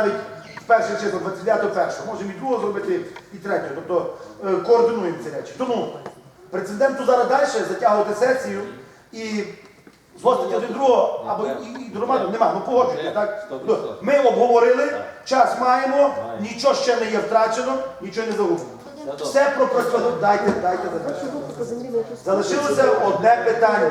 навіть перше число, 29 першого, можемо і другого зробити, і третього. Тобто е, координуємо ці речі. Тому прецеденту зараз далі затягувати сесію і згостити один другого або і, і громаду нема, ну погоджуйте, так? Тобто Ми обговорили, час маємо, нічого ще не є втрачено, нічого не загублено. Все пропрацьовано, дайте, дайте завершити. Залишилося одне питання.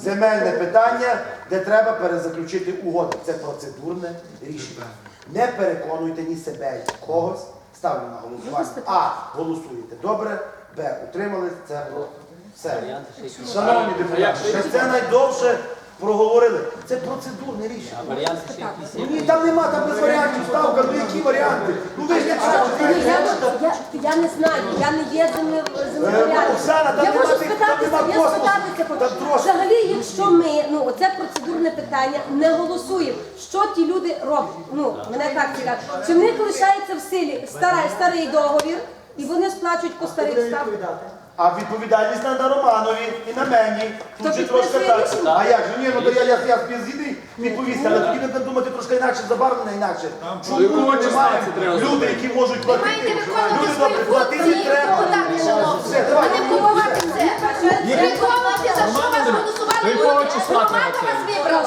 Земельне питання, де треба перезаключити угоду. Це процедурне рішення. Не переконуйте ні себе, ні когось. Ставлю на голосування. А. Голосуєте добре. Б. Утримались. Це про все. Шановні депутати, ще це найдовше проговорили. Це процедурне рішення. Варіанти ще? Ну, ні, там нема, там без варіантів ставка, ну які варіанти? Ну ви ж не бачите. Я, не знаю, я не є земле- Е. Оксана, там Я нема можу тих- там спитатися, нема я космосу. спитатися Там трошки. Взагалі, якщо ми, ну оце процедурне питання, не голосуємо, що ті люди роблять? Ну, мене так цікавить. Чи в них лишається в силі старий, старий договір, і вони сплачують по старих ставках? А відповідальність на, на Романові і на мені. Тут же трошки так. А як же? Ні, ну то я, я, я співзвідний відповісти, але тоді треба думати трошки інакше, забарвлено інакше. Чому ми маємо люди, які можуть платити? маєте виконувати Люди платити функції, треба. депутати шановні. Давай. А не купувати це. Виконувати, за що вас голосували люди. Громада вас вибрала.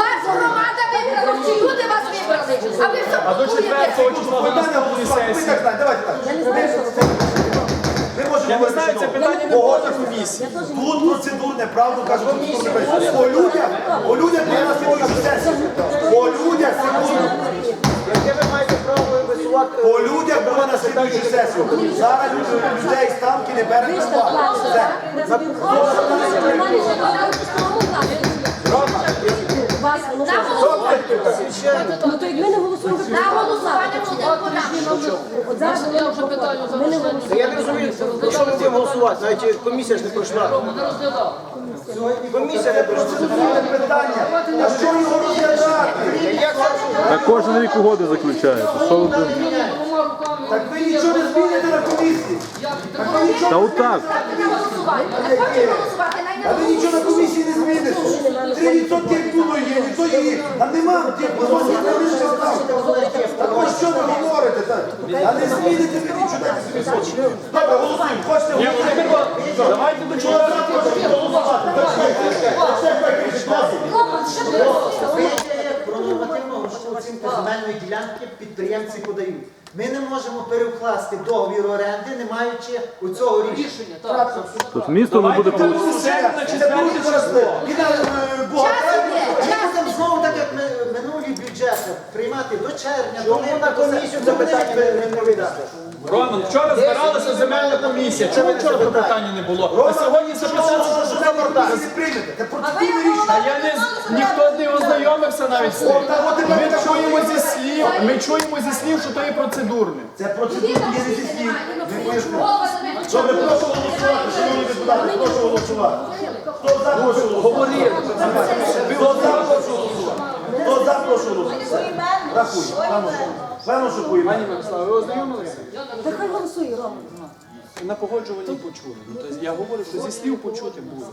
Вас громада вибрала. Чи люди вас вибрали? А ви все А до четвертого числа Питання виносимо на голосувати. Ми сесії. так знаємо, давайте так. Я не знаю, що це. Я не знаю, це питання не було на комісії. Тут процедурне правду кажуть, по людях, по людях для нас сесію. По людях секунду. По людях було на слідуючу сесію. Зараз люди- людей ставки не бере на так Все. Вас Ну то як ми не голосуємо, то На голосування. От зараз ми не голосуємо. Я не розумію, що ми будемо голосувати, навіть комісія ж не пройшла. Комісія не пройшла. Питання. А що його розглядати? Та кожен рік угоди заключається. Що ви думаєте? Так ви нічого не зміните на комісії. Так ви нічого Та не отак. А хочете голосувати? Най не А ви нічого на комісії не зміните. Три відсотки як було є, ніхто її. А нема тих відсотків на вище ставки. Так ось що ви говорите? так? А не зміните ви нічого дайте собі сочі. Добре, голосуємо. Хочете? Володимир, давайте до чого. Про нормативну грошову оцінку земельної ділянки підприємці подають. Ми не можемо перекласти договір оренди, не маючи у цього рішення. Тобто місто не буде Це дуже важливо. Е, знову так, як ми минулі бюджети, приймати до червня, Чому на комісію це питання не видати? Роман, вчора збиралася земельна комісія. Чому вчора це питання не було? А сьогодні це питання. Що це ви не. Та я не з- ніхто не ознайомився навіть з цим. Ми чуємо зі ми чуємо зі слів, що то є процедурне. Це процедурне є не зі слів. Ми пояснимо. Добре, прошу голосувати, шановні депутати, прошу голосувати. Хто за, прошу голосувати. Хто за, прошу голосувати. Хто за, прошу голосувати. Рахуй. Певно, що- поїмемо. Мирослава, ви ознайомилися? Та хай голосує, Рома. На погоджуванні почули. Ну, тобто я говорю, що зі слів почути було.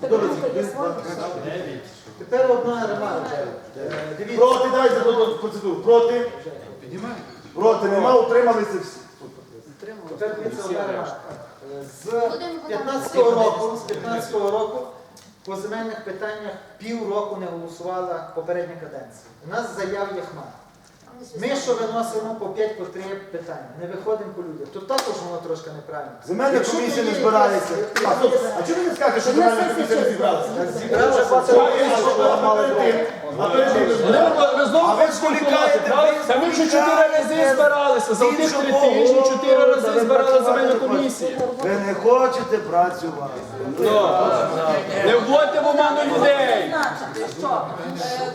Тепер одна ремарка. Е, Проти, давайте за процедуру. Проти? Проти, нема, утрималися всі. тепер. Е, З 15-го року, з 15-го року по земельних питаннях півроку не голосувала попередня каденція. У нас заяв є хмар. Ми що виносимо по 5 по 3 питання, не виходимо по людях. Тут також воно трошки неправильно. Земельна Якщо комісія не є збирається. А, стоп, а чому ви не скажете, що земельна комісія не зібралася? Зібралися ви знову А ви ви Та ми вже чотири рази збиралися. За одних три тижні чотири рази збирала земельна комісія. Ви не хочете працювати. Не вводьте в оману людей. Значить, що е,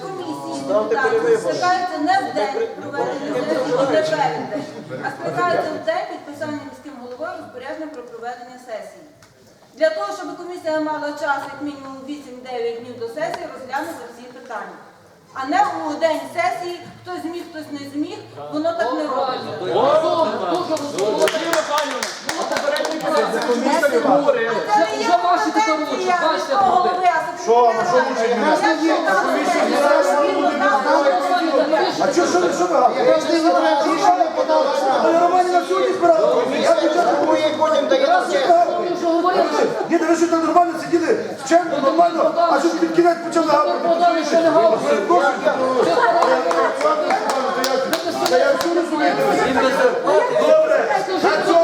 комісії депутати стикаються не в день проведення сесії, не перед день, а стикаються в день підписання міським головою розпорядження про проведення сесії. Для того, щоб комісія мала час як мінімум 8-9 днів до сесії розглянути всі питання. А не у день сесії хтось зміг, хтось не зміг, воно так не робиться. А. Це не є компетенція міського голови, Що, ну що мучить мене? А що, що, ви- що ви гавкаєте? Просто не треба рішення. Ну, я Романі на сьогодні збирав. Я дівчата і потім дає. Ні, ви що там нормально сиділи, вчено, нормально, а що під кінець почали гавкати? Я всю розумію. Добре, на цьому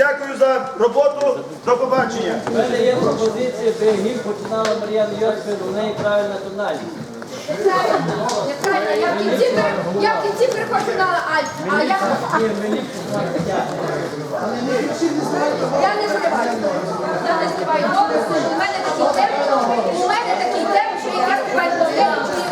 Дякую за роботу. До побачення. У мене є пропозиція, де гімн починала Мар'яна Йосиф, у неї правильна тональність. Я в кінці приходжу на Альф, а я... Я не співаю. Я не співаю. У мене такий темп. У мене такий темп.